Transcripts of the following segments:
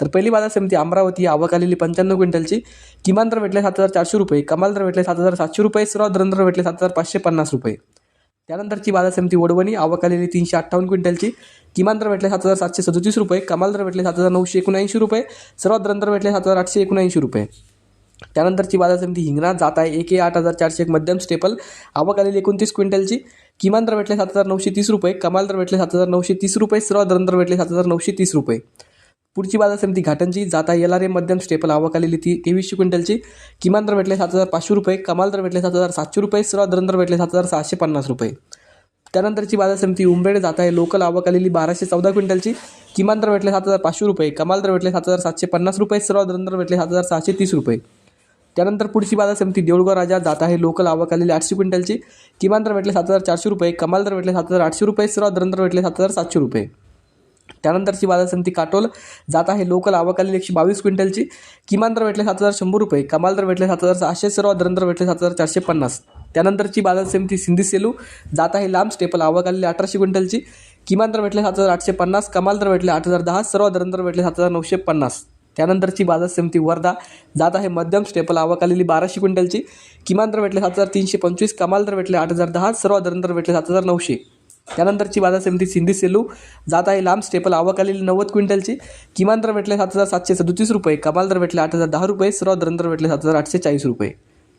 तर पहिली बाजार समिती अमरावती आवक आलेली पंच्याण्णव क्विंटलची. किमान दर भेटले सात हजार चारशे रुपये. कमाल दर भेटले सात हजार सातशे रुपये. सर्वात दर दर भेटले सात हजार पाचशे पन्नास रुपये. त्यानंतरची बाजार समिती वडवणी आवक आलेली तीनशे अठ्ठावन्न क्विंटलची. किमान दर भेटले सात हजार सातशे सदतीस रुपये. कमाल दर भेटले सात हजार नऊशे एकोणऐंशी रुपये. सर्वात दर दर भेटले सात हजार आठशे एकोणऐंशी रुपये. त्यानंतरची बाजार समिती हिंगणा जात आहे. एक आठ हजार चारशे एक मध्यम स्टेपल. आवक आलेली एकोणतीस क्विंटलची. किमान दर भेटले सात हजार नऊशे तीस रुपये. कमाल दर भेटले सात हजार नऊशे तीस रुपये. सर्वात दर भेटले सात हजार नऊशे तीस रुपये. पुढची बाजार समिती घाटंची जाता येणार आहे मध्यम स्टेपल आवक आलेली ती तेवीसशे क्विंटलची. किमान दर भेटले सात हजार पाचशे रुपये कमाल दर भेटले सात हजार सातशे रुपये सर्वात दर दर भेटले सात हजार सहाशे पन्नास रुपये. त्यानंतरची बाजार समिती उंबरेड जात आहे लोकल आवक आलेली बाराशे चौदा क्विंटलची. किमान दर भेटले सात हजार पाचशे रुपये कमाल दर भेटले सात हजार सातशे पन्नास रुपये सर्वात दर दर भेटले सात हजार सहाशे तीस रुपये. त्यानंतर पुढची बाजार समिती देऊळगाव राजा जात आहे लोकल आवक आलेली आठशे क्विंटलची. किमान दर भेटले सात हजार चारशे रुपये कमाल दर भेटले सात हजार आठशे रुपये सर्वात दर दर भेटले सात हजार सातशे रुपये. त्यानंतरची बाजार समिती काटोल जात आहे लोकल आवक एकशे बावीस क्विंटलची. किमान दर भेटले सात हजार शंभर रुपये कमाल दर भेटले सात हजार सहाशे सर्वात दर भेटले सात हजार चारशे पन्नास. त्यानंतरची बाजार समिती सिंधी सेलू जात आहे लांब स्टेपल आवक आलेली अठराशे क्विंटलची. किमान दर भेटले सात हजार आठशे पन्नास कमाल दर भेटले आठ हजार दहा सर्वात दर भेटले सात हजार नऊशे पन्नास. त्यानंतरची बाजार समिती वर्धा जात आहे मध्यम स्टेपल आवक आलेली बाराशे क्विंटलची. किमान दर भेटले सात हजार तीनशे पंचवीस कमाल दर भेटले आठ हजार दहा सर्वात दर दर भेटले सात हजार नऊशे. त्यानंतरची बाजार समिती सिंधी सेलू. जात आहे लांब स्टेपल आवक आलेली नव्वद क्विंटलची. किमान दर भेटले सात हजार सातशे सदतीस रुपये कमाल दर भेटले आठ हजार दहा रुपये सर्वात दर दर भेटले सात हजार आठशे चाळीस रुपये.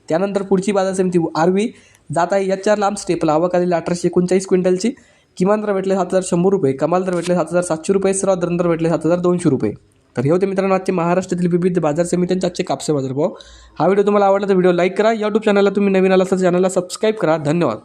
त्यानंतर पुढची बाजार समिती आरवी. जात आहे एच आर लांब स्टेपल आवक आलेली अठराशे एकोणचाळीस क्विंटलची. किमान दर भेटले सात हजार शंभर रुपये कमाल दर भेटले सात हजार सातशे रुपये सर्वात दर दर भेटले सात हजार दोनशे रुपये. तर हे होते मित्रांनो आजचे महाराष्ट्रातील विविध बाजार समित्यांचे आजचे कापसे बाजारभाव हा व्हिडिओ तुम्हाला आवडला तर व्हिडिओ लाईक करा. यूट्यूब चॅनलला तुम्ही नवीन आला तर चॅनलला सबस्क्राईब करा. धन्यवाद.